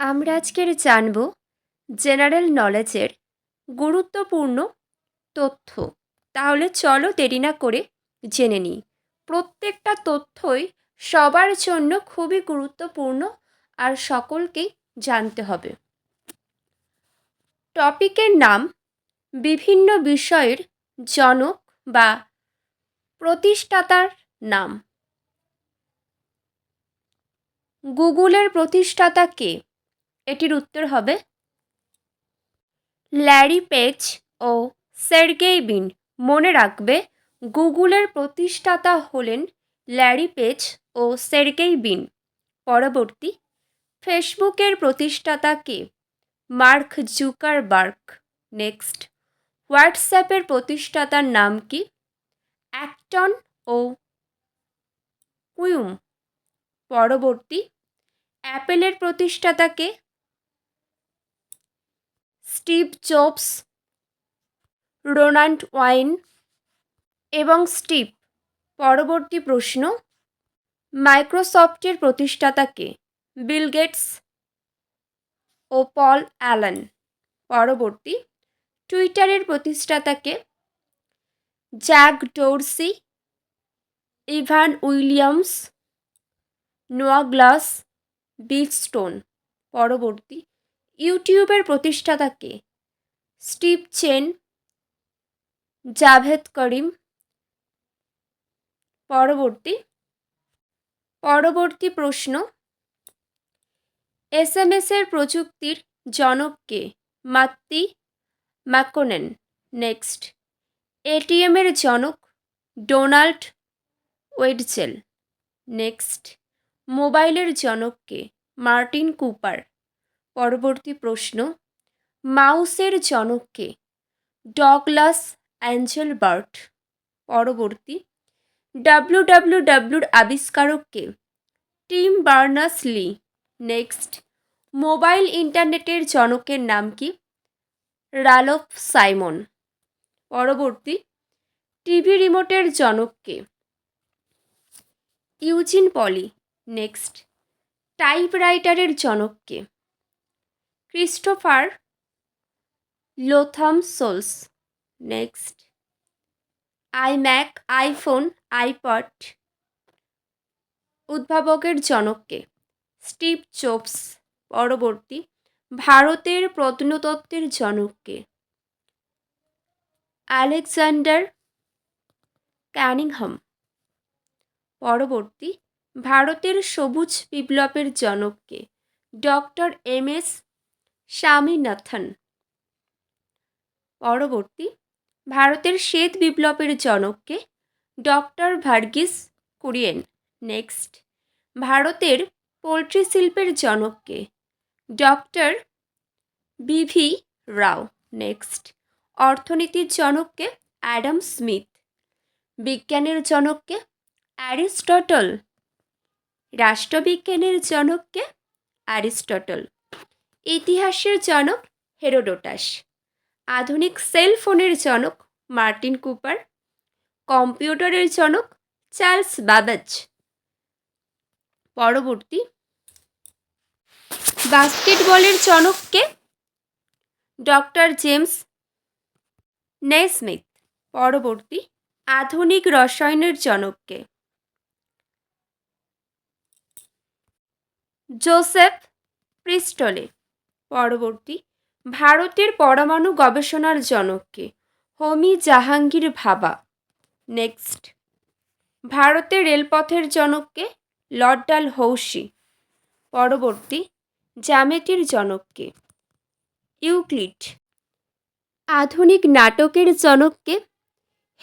আমরা আজকের জানব জেনারেল নলেজের গুরুত্বপূর্ণ তথ্য। তাহলে চলো দেরি না করে জেনে নিই। প্রত্যেকটা তথ্যই সবার জন্য খুবই গুরুত্বপূর্ণ আর সকলকেই জানতে হবে। টপিকের নাম বিভিন্ন বিষয়ের জনক বা প্রতিষ্ঠাতার নাম। গুগলের প্রতিষ্ঠাতা কে? এটির উত্তর হবে ল্যারি পেজ ও সের্গেই বিন। মনে রাখবে, গুগলের প্রতিষ্ঠাতা হলেন ল্যারি পেজ ও সের্গেই বিন। পরবর্তী, ফেসবুকের প্রতিষ্ঠাতা কে? মার্ক জুকার জুকারবার্গ। নেক্সট, হোয়াটসঅ্যাপের প্রতিষ্ঠাতার নাম কি? অ্যাক্টন ও কুইম পরবর্তী, অ্যাপেলের প্রতিষ্ঠাতাকে স্টিভ জবস, রোনাল্ড ওয়াইন এবং স্টিভ। পরবর্তী প্রশ্ন, মাইক্রোসফটের প্রতিষ্ঠাতাকে বিল গেটস ও পল অ্যালান। পরবর্তী, টুইটারের প্রতিষ্ঠাতাকে Jack Dorsey, Evan Williams, Noah Glass Stone. পরবর্তী ইউটিউবের প্রতিষ্ঠাতাকে স্টিভ চেন, জাভেদ করিম। পরবর্তী পরবর্তী প্রশ্ন। এস এম এসের প্রযুক্তির জনককে মাত্তি ম্যাকোনেন নেক্সট। এটিএমের জনক ডোনাল্ড ওয়েডজেল। নেক্সট। মোবাইলের জনককে মার্টিন কুপার। পরবর্তী প্রশ্ন, মাউসের জনককে ডগলাস অ্যাঞ্জেল বার্ট পরবর্তী ডাব্লু ডাব্লু ডাব্লুর আবিষ্কারককে Tim Berners Lee next, mobile ইন্টারনেটের জনকের নাম কি? Ralph Simon. পরবর্তী, টিভি রিমোটের জনককে ইউজিন পলি, নেক্সট, টাইপরাইটারের জনককে Christopher Latham Sholes. Next. IMac, iPhone iPod উদ্ভাবকের জনককে। স্টিভ জোবস পরবর্তী ভারতের প্রত্নতত্ত্বের জনককে। আলেকজান্ডার ক্যানিংহাম পরবর্তী ভারতের সবুজ বিপ্লবের জনককে। ডক্টর এম এস স্বামীনাথন পরবর্তী, ভারতের শ্বেত বিপ্লবের জনককে ডক্টর ভার্গিস কুরিয়েন। নেক্সট, ভারতের পোলট্রি শিল্পের জনককে ডক্টর বিভি রাও। নেক্সট, অর্থনীতির জনককে অ্যাডাম স্মিথ। বিজ্ঞানের জনককে অ্যারিস্টটল। রাষ্ট্রবিজ্ঞানের জনককে অ্যারিস্টটল। ইতিহাসের জনক হেরোডোটাস। আধুনিক সেল ফোনের জনক মার্টিন কুপার। কম্পিউটারের জনক চার্লস বাবাজ। পরবর্তী। বাস্কেটবলের জনককে ডক্টর জেমস নেসমিথ পরবর্তী। আধুনিক রসায়নের জনককে জোসেফ প্রিস্টলে। পরবর্তী, ভারতের পরমাণু গবেষণার জনককে, হোমি জাহাঙ্গীর ভাবা। নেক্সট। ভারতের রেলপথের জনককে লর্ডাল হৌসি। পরবর্তী জ্যামেটির জনককে। ইউক্লিড। আধুনিক নাটকের জনককে,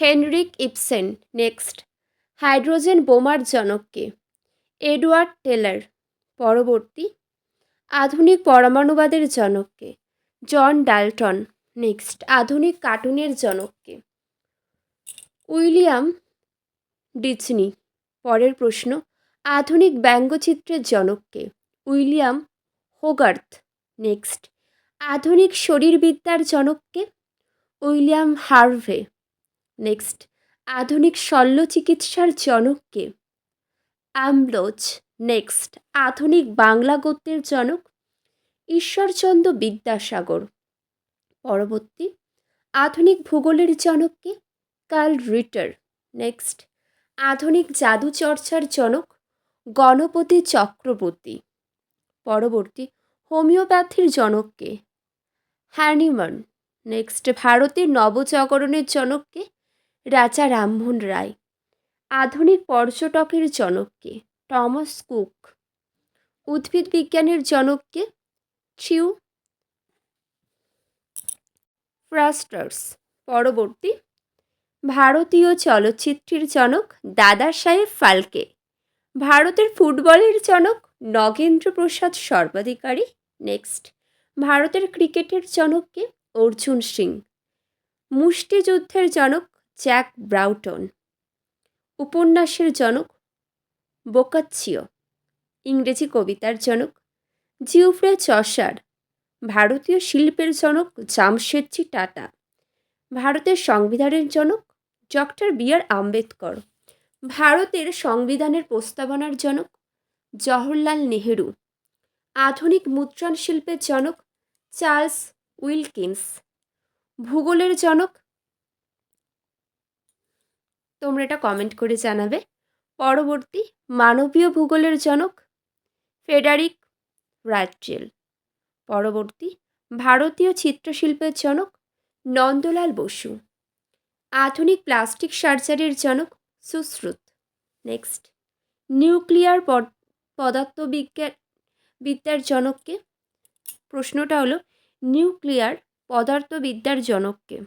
হেনরিক ইপসেন নেক্সট। হাইড্রোজেন বোমার জনককে, এডওয়ার্ড টেলার। পরবর্তী আধুনিক পরমাণুবাদের জনককে। জন ডালটন, নেক্সট, আধুনিক কার্টুনের জনককে। উইলিয়াম ডিজনি, পরের প্রশ্ন, আধুনিক ব্যঙ্গচিত্রের জনককে। উইলিয়াম হোগার্থ, নেক্সট, আধুনিক শরীরবিদ্যার জনককে। উইলিয়াম হার্ভে, নেক্সট, আধুনিক শল্য চিকিৎসার জনককে। অ্যাম্বলোজ নেক্সট আধুনিক বাংলা গদ্যের জনক ঈশ্বরচন্দ্র বিদ্যাসাগর। পরবর্তী, আধুনিক ভূগোলের জনককে কার্ল রিটার। নেক্সট আধুনিক জাদু চর্চার জনক গণপতি চক্রবর্তী। পরবর্তী, হোমিওপ্যাথির জনককে হ্যানিমান নেক্সট ভারতের নবজাগরণের জনককে রাজা রামমোহন রায়। আধুনিক পর্যটকের জনককে টমাস কুক। উদ্ভিদ বিজ্ঞানের জনককে থিউ ফ্রাস্টার্স, পরবর্তী ভারতীয় চলচ্চিত্রের জনক দাদা সাহেব ফালকে। ভারতের ফুটবলের জনক নগেন্দ্র প্রসাদ সর্বাধিকারী। নেক্সট, ভারতের ক্রিকেটের জনককে অর্জুন সিং। মুষ্টিযুদ্ধের জনক জ্যাক ব্রাউটন। উপন্যাসের জনক বোকাচ্ছিও। ইংরেজি কবিতার জনক জিওফ্রে চসার ভারতীয় শিল্পের জনক জামশেদজি টাটা। ভারতের সংবিধানের জনক ডক্টর বি আর আম্বেদকর। ভারতের সংবিধানের প্রস্তাবনার জনক জওহরলাল নেহেরু। আধুনিক মুদ্রণ শিল্পের জনক চার্লস উইলকিন্স। ভূগোলের জনক তোমরা এটা কমেন্ট করে জানাবে। পরবর্তী মানবীয় ভূগোলের জনক ফেডারিক রাজ্যেল পরবর্তী ভারতীয় চিত্রশিল্পের জনক নন্দলাল বসু। আধুনিক প্লাস্টিক সার্জারির জনক সুশ্রুত। নেক্সট। নিউক্লিয়ার পদার্থবিজ্ঞান বিদ্যার জনককে। প্রশ্নটা হলো, নিউক্লিয়ার পদার্থবিদ্যার জনককে।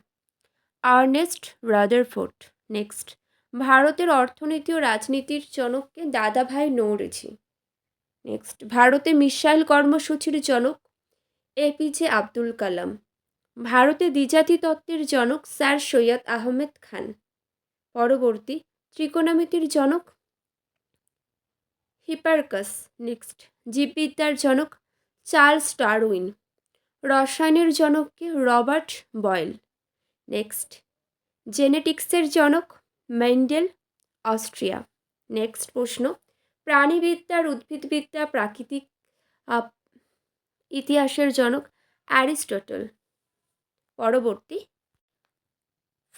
Ernest Rutherford. নেক্সট। ভারতের অর্থনীতি ও রাজনীতির জনককে দাদাভাই নৌরেজি নেক্সট ভারতে মিসাইল কর্মসূচির জনক এপিজে আব্দুল কালাম। ভারতে দ্বিজাতি তত্ত্বের জনক স্যার সৈয়দ আহমেদ খান। পরবর্তী, ত্রিকোণামিতির জনক হিপারকাস। নেক্সট জীববিদ্যার জনক চার্লস ডারউইন। রসায়নের জনককে রবার্ট বয়েল। নেক্সট জেনেটিক্সের জনক মেন্ডেল, অস্ট্রিয়া। নেক্সট প্রশ্ন। প্রাণীবিদ্যার উদ্ভিদবিদ্যা প্রাকৃতিক ইতিহাসের জনক অ্যারিস্টটল। পরবর্তী।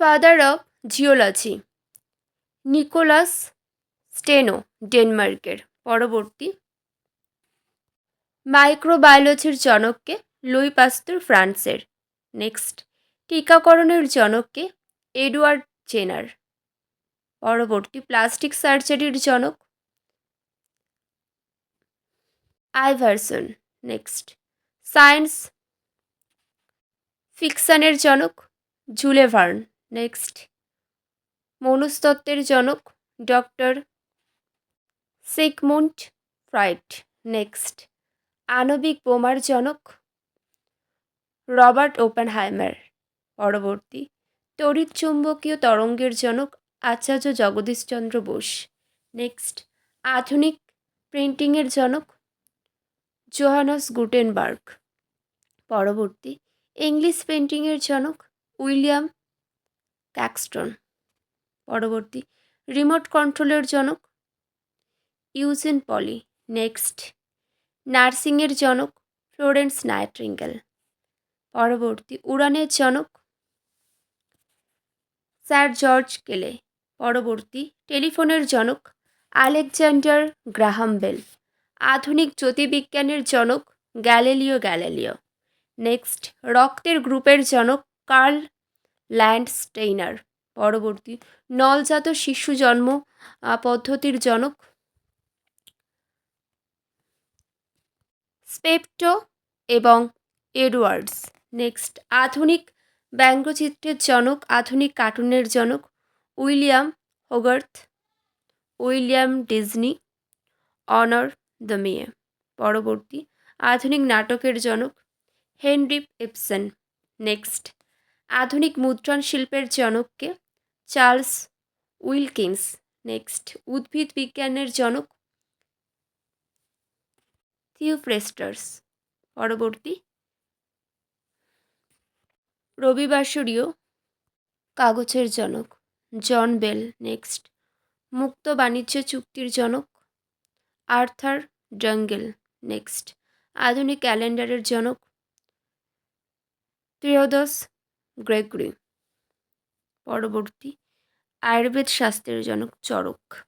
Father of geology Nicolas Steno, ডেনমার্কের। পরবর্তী। মাইক্রোবায়োলজির জনককে লুই পাস্তুর ফ্রান্সের। নেক্সট টিকাকরণের জনককে এডওয়ার্ড জেনার। পরবর্তী প্লাস্টিক সার্জারির জনক। Iverson, next. সায়েন্স ফিকশনের জনক, জুলেভার্ন, নেক্সট। মনস্তত্ত্বের জনক, ডক্টর সিগমুন্ড ফ্রাইড, নেক্সট। আণবিক বোমার জনক, রবার্ট ওপেনহাইমার, পরবর্তী। তড়িৎ চুম্বকীয় তরঙ্গের জনক আচার্য জগদীশচন্দ্র বোস। নেক্সট আধুনিক প্রিন্টিংয়ের জনক জোহানস গুটেনবার্গ। পরবর্তী ইংলিশ পেন্টিংয়ের জনক উইলিয়াম ক্যাক্সটন। পরবর্তী রিমোট কন্ট্রোলের জনক ইউজেন পলি। নেক্সট নার্সিংয়ের জনক ফ্লোরেন্স নাইট্রিঙ্গেল। পরবর্তী, উড়ানের জনক স্যার জর্জ কেলে। পরবর্তী টেলিফোনের জনক আলেকজান্ডার গ্রাহাম বেল, আধুনিক জ্যোতির্বিজ্ঞানের জনক গ্যালিলিও গ্যালিলিও, নেক্সট রক্তের গ্রুপের জনক কার্ল ল্যান্ডস্টেইনার, পরবর্তী নলজাত শিশু জন্ম পদ্ধতির জনক স্পেপটো এবং এডওয়ার্ডস, নেক্সট আধুনিক ব্যঙ্গচিত্রের জনক, আধুনিক কার্টুনের জনক উইলিয়াম হোগার্থ, উইলিয়াম ডিজনি, অনার দ্য মেয়ে। পরবর্তী আধুনিক নাটকের জনক হেনরি ইপসন নেক্সট, আধুনিক মুদ্রণ শিল্পের জনককে চার্লস উইলকিন্স। নেক্সট, উদ্ভিদ বিজ্ঞানের জনক থিওফ্রেস্টার্স পরবর্তী, রবিবাসরীয় কাগজের জনক জন বেল, নেক্সট। মুক্ত বাণিজ্য চুক্তির জনক, আর্থার ডঙ্গেল নেক্সট। আধুনিক ক্যালেন্ডারের জনক, ত্রয়োদশ গ্রেগরি। পরবর্তী, আয়ুর্বেদ শাস্ত্রের জনক চরক